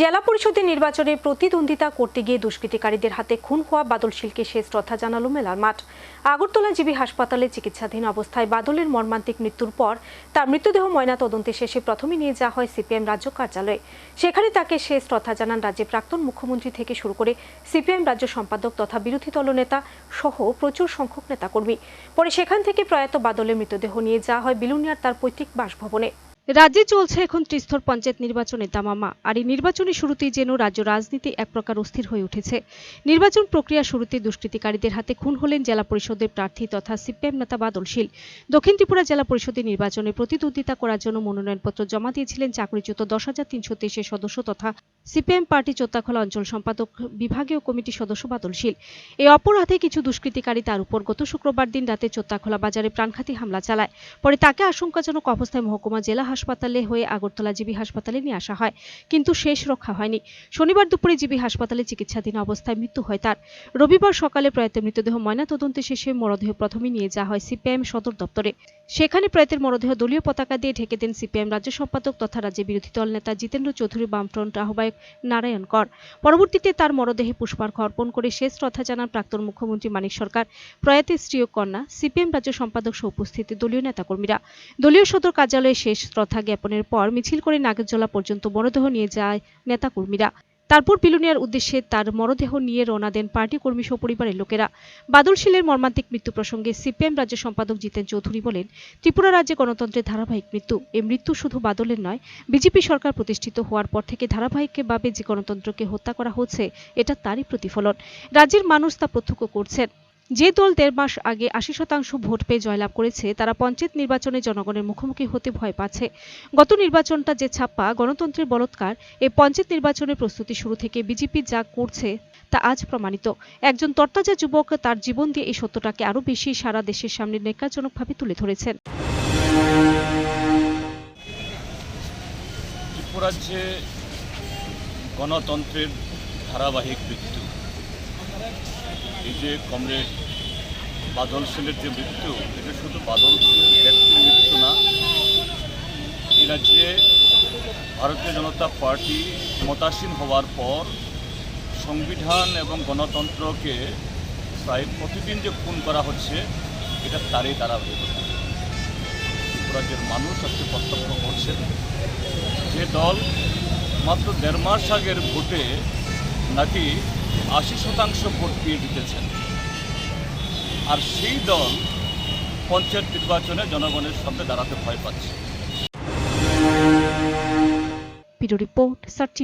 জেলা পরিষদের নির্বাচনে প্রতিদ্বন্দ্বিতা করতে গিয়ে দুষ্কৃতিকারীদের হাতে খুন হওয়া বাদল শিলকে শেষ শ্রদ্ধা জানালো মেলার মাঠ। আগরতলা জিবি হাসপাতালে চিকিৎসাধীন অবস্থায় বাদলের মর্মান্তিক মৃত্যুর পর তার মৃতদেহ ময়না তদন্তে শেষে প্রথমে নিয়ে যাওয়া হয় সিপিএম রাজ্য কার্যালয়ে। সেখানে তাকে শেষ শ্রদ্ধা জানান রাজ্যের প্রাক্তন মুখ্যমন্ত্রী থেকে শুরু করে সিপিএম রাজ্য সম্পাদক তথা বিরোধী দলনেতা সহ প্রচুর সংখ্যক নেতাকর্মী। পরে সেখান থেকে প্রয়াত বাদলের মৃতদেহ নিয়ে যাওয়া হয় বিলুনিয়ার তার পৈতৃক বাসভবনে। রাজ্যে চলছে এখন ত্রিস্তর পঞ্চায়েত নির্বাচনের দামামা। আর এই নির্বাচনের শুরুতেই যেন রাজ্য রাজনীতি এক প্রকার অস্থির হয়ে উঠেছে। নির্বাচন প্রক্রিয়া শুরুতে দুষ্কৃতিকারীদের হাতে খুন হলেন জেলা পরিষদের প্রার্থী তথা সিপিএম নেতা বাদল শীল দক্ষিণ ত্রিপুরা জেলা পরিষদের নির্বাচনে প্রতিদ্বন্দ্বিতা করার জন্য মনোনয়নপত্র জমা দিয়েছিলেন চাকরিচ্যুত দশ হাজার তিনশো তেইশের সদস্য তথা সিপিএম পার্টি চোত্তাখলা অঞ্চল সম্পাদক বিভাগীয় কমিটির সদস্য বাদল শীল এই অপরাধে কিছু দুষ্কৃতিকারী তার উপর গত শুক্রবার দিন রাতে চোত্তাখলা বাজারে প্রাণঘাতী হামলা চালায়। পরে তাকে আশঙ্কাজনক অবস্থায় মহকুমা জেলা হাসপাতালে হয়ে আগরতলা জিবি হাসপাতালে নিয়ে আসা হয়, কিন্তু শেষ রক্ষা হয়নি। শনিবার দুপুরে জিবি হাসপাতালে চিকিৎসাধীন অবস্থায় মৃত্যু হয় তার। রবিবার সকালে প্রয়াতের মৃতদেহ ময়নাতদন্তে শেষে মরদেহ প্রথমে নিয়ে যাওয়া হয় সিপিআইএম সদর দপ্তরে। সেখানে প্রয়াতের মরদেহ দলীয় পতাকা দিয়ে ঢেকে দেন সিপিআইএম রাজ্য সম্পাদক তথা রাজ্যের বিরোধী দল নেতা জিতেন্দ্র চৌধুরী, বামফ্রন্ট আহ্বায়ক নারায়ণ কর। পরবর্তীতে তার মরদেহে পুষ্পার্ঘ অর্পণ করে শেষ শ্রদ্ধা জানান প্রাক্তন মুখ্যমন্ত্রী মানিক সরকার। প্রয়াতের স্ত্রী ও কন্যা সিপিএম রাজ্য সম্পাদক সহ উপস্থিত দলীয় নেতাকর্মীরা। দলীয় সদর কার্যালয়ে শেষ শ্রদ্ধা জ্ঞাপনের পর মিছিল করে নাগরজোলা পর্যন্ত মরদেহ নিয়ে যায় নেতাকর্মীরা। তারপর বিলুনিয়ার উদ্দেশ্যে তার মরদেহ নিয়ে রওনা দেন পার্টি কর্মী সহ পরিবারের লোকেরা। বাদল শীলের মর্মান্তিক মৃত্যু প্রসঙ্গে সিপিএম রাজ্য সম্পাদক জিতেন চৌধুরী বলেন, ত্রিপুরা রাজ্যে গণতন্ত্রের ধারাবাহিক মৃত্যু। এই মৃত্যু শুধু বাদলের নয়, বিজেপি সরকার প্রতিষ্ঠিত হওয়ার পর থেকে ধারাবাহিকভাবে যে গণতন্ত্রকে হত্যা করা হচ্ছে, এটা তারই প্রতিফলন। রাজ্যের মানুষ তা প্রত্যক্ষ করছেন। যে দল দেড় মাস আগে আশি শতাংশ ভোট পেয়ে জয়লাভ করেছে, তারা পঞ্চায়েত নির্বাচনে জনগণের মুখোমুখি হতে ভয় পাচ্ছে। গত নির্বাচনটা যে ছাপ্পা গণতন্ত্রের বলৎকার এই পঞ্চায়েত নির্বাচনের প্রস্তুতি শুরু থেকে বিজেপি যা করছে তা আজ প্রমাণিত। একজন তরতাজা যুবক তার জীবন দিয়ে এই সত্যটাকে আরও বেশি সারা দেশের সামনে নেকাজনকভাবে তুলে ধরেছেন। গণতন্ত্রের ধারাবাহিক মৃত্যু। এই যে কমরেড বাদল সেনের যে মৃত্যু, এটা শুধু বাদল ব্যক্তির মৃত্যু না, এই রাজ্যে ভারতীয় জনতা পার্টি ক্ষমতাসীন হওয়ার পর সংবিধান এবং গণতন্ত্রকে প্রায় প্রতিদিন যে খুন করা হচ্ছে, এটা তারই ধারাবাহিকতা রাজ্যের মানুষ আজকে প্রত্যক্ষ করছেন। যে দল মাত্র দেড় মাস আগের ভোটে নাকি আশি শতাংশ ভোট পেয়ে জিতেছেন। আর সেই দল পঞ্চায়েত নির্বাচনে জনগণের সামনে দাঁড়াতে ভয় পাচ্ছে। Report search